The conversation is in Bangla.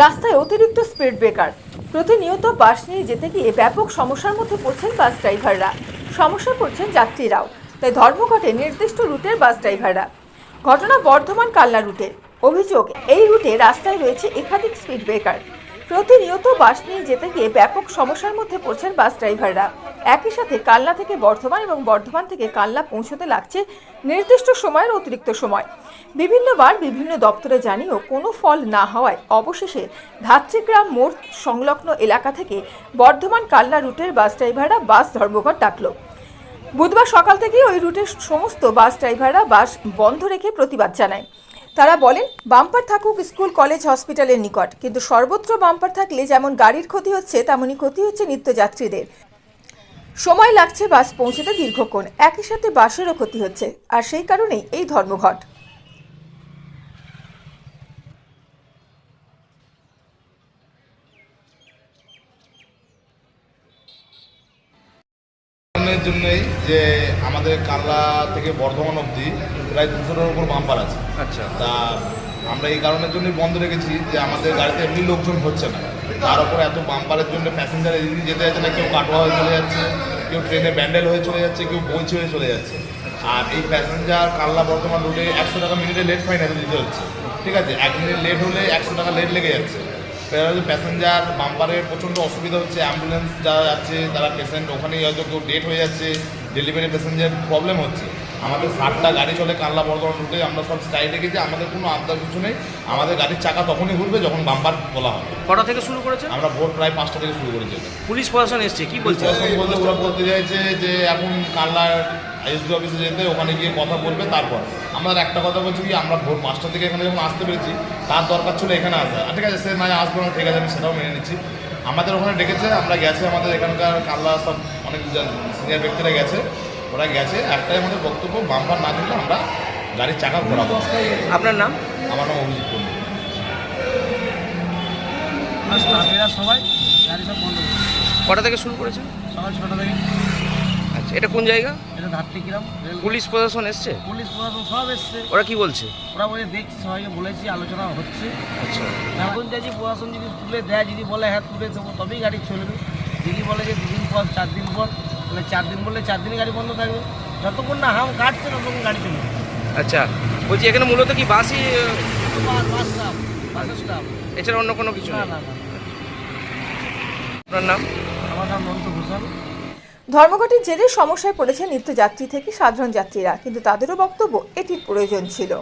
রাস্তায় অতিরিক্ত স্পিড ব্রেকার। প্রতিনিয়ত বাস নিয়ে যেতে গিয়ে ব্যাপক সমস্যার মধ্যে পড়ছেন বাস ড্রাইভাররা। সমস্যা পড়ছেন যাত্রীরাও। তাই ধর্মঘটে নির্দিষ্ট রুটের বাস ড্রাইভাররা। ঘটনা বর্ধমান কাল্লা রুটে। অভিযোগ, এই রুটে রাস্তায় রয়েছে একাধিক স্পিড ব্রেকার। প্রতিনিয়ত বাস নিয়ে যেতে গিয়ে ব্যাপক সমস্যার মধ্যে পড়ছেন বাস ড্রাইভাররা। একই সাথে কালনা থেকে বর্ধমান এবং বর্ধমান থেকে কালনা পৌঁছতে লাগছে নির্দিষ্ট সময়ের অতিরিক্ত সময়। বিভিন্নবার বিভিন্ন দপ্তরে জানিয়েও কোনো ফল না হওয়ায় অবশেষে ধাত্রীগ্রাম মোড় সংলগ্ন এলাকা থেকে বর্ধমান কালনা রুটের বাস ড্রাইভাররা বাস ধর্মঘট ডাকল। বুধবার সকাল থেকেই ওই রুটের সমস্ত বাস ড্রাইভাররা বাস বন্ধ রেখে প্রতিবাদ জানায়। তারা বলেন, বাম্পার থাকুক স্কুল, কলেজ, হসপিটালের নিকট, কিন্তু সর্বত্র বাম্পার থাকলে যেমন গাড়ির ক্ষতি হচ্ছে, তেমনই ক্ষতি হচ্ছে নিত্যযাত্রীদের। সময় লাগছে বাস পৌঁছতে দীর্ঘক্ষণ। একই সাথে বাসেরও ক্ষতি হচ্ছে আর সেই কারণেই এই ধর্মঘট। জন্যই যে আমাদের কাল্লা থেকে বর্ধমান অবধি প্রায় দুশোটার উপর বাম্পার আছে। আচ্ছা। তা আমরা এই কারণের জন্যই বন্ধ রেখেছি যে আমাদের গাড়িতে এমনি লোকজন হচ্ছে না। তার উপর এত বাম্পারের জন্য প্যাসেঞ্জার এদিকে যেতে যাচ্ছে না, কেউ কাটোয়া হয়ে চলে যাচ্ছে, কেউ ট্রেনে ব্যান্ডেল হয়ে চলে যাচ্ছে, কেউ বইচি হয়ে চলে যাচ্ছে। আর এই প্যাসেঞ্জার কাল্লা বর্ধমান রুটে একশো টাকা মিনিটে লেট ফাইন এত দিতে হচ্ছে। ঠিক আছে? এক মিনিট লেট হলে একশো টাকা লেট লেগে যাচ্ছে। প্যাসেঞ্জার বাম্পারে প্রচণ্ড অসুবিধা হচ্ছে অ্যাম্বুলেন্স যারা যাচ্ছে, তারা পেশেন্ট ওখানেই হয়তো কেউ ডেট হয়ে যাচ্ছে ডেলিভারি প্যাসেঞ্জার প্রবলেম হচ্ছে। আমাদের ষাটটা গাড়ি চলে কানলা বর্ধমান রুটে আমরা সব স্টাইল রেখেছি আমাদের কোনো আবদার কিছু নেই। আমাদের গাড়ির চাকা তখনই ঘুরবে যখন বাম্পার বলা হবে। কটা থেকে শুরু করেছে আমরা ভোর প্রায় পাঁচটা থেকে শুরু করেছি পুলিশ প্রশাসন এসছে কি বলছে? বলতে ওরা বলতে চাইছে যে এখন কানলার এসডি অফিসে যেতে ওখানে গিয়ে কথা বলবে তারপর। আমরা একটা কথা বলছি কি আমরা ভোর পাঁচটা থেকে এখানে যখন আসতে পেরেছি তার দরকার ছিল এখানে আসা। আর ঠিক আছে সে না আসব না ঠিক আছে আমি সেটাও মেনে নিচ্ছি। আমাদের ওখানে ডেকেছে আমরা গেছে আমাদের এখানকার কাল্লা সব অনেক সিনিয়র ব্যক্তিরা গেছে। ওরা গেছে। একটাই আমাদের বক্তব্য বাম্পার না দিলে আমরা গাড়ির চাকা ঘোরাবো আপনার নাম? আমার নাম অভিজিৎ আসলাম এরা সবাই গাড়ি সব বন্ধ কটা থেকে শুরু করেছেন? সকাল ছটা থেকে। আচ্ছা এটা কোন জায়গা? এটা ধাত্রীগ্রাম রেল। পুলিশ প্রশাসন এসছে? পুলিশ প্রশাসন সব এসছে। ওরা কি বলছে? ওরা বলে দেখছি সবাইকে বলেছি আলোচনা হচ্ছে। আচ্ছা। এখন চাইছি প্রশাসন যদি তুলে দেয় যদি বলে হ্যাঁ তুলে দেবো তবেই গাড়ি চলবে। যদি বলে যে দুদিন পর চার দিন পর তাহলে চার দিন বললে চার দিনই গাড়ি বন্ধ থাকবে। যতক্ষণ না হাম কাটছে ততক্ষণ গাড়ি চলবে। আচ্ছা বলছি এখানে মূলত কি বাসই বাস বাস স্টাফ বাসের স্টাফ এছাড়া অন্য কোনো কিছু না নেই? না না আপনার নাম? আমার নাম নন্ত ভূষণ ধর্মঘটের জেরে সমস্যায় পড়েছে নিত্যযাত্রী থেকে সাধারণ যাত্রীরা কিন্তু তাদেরও বক্তব্য এটির প্রয়োজন ছিল।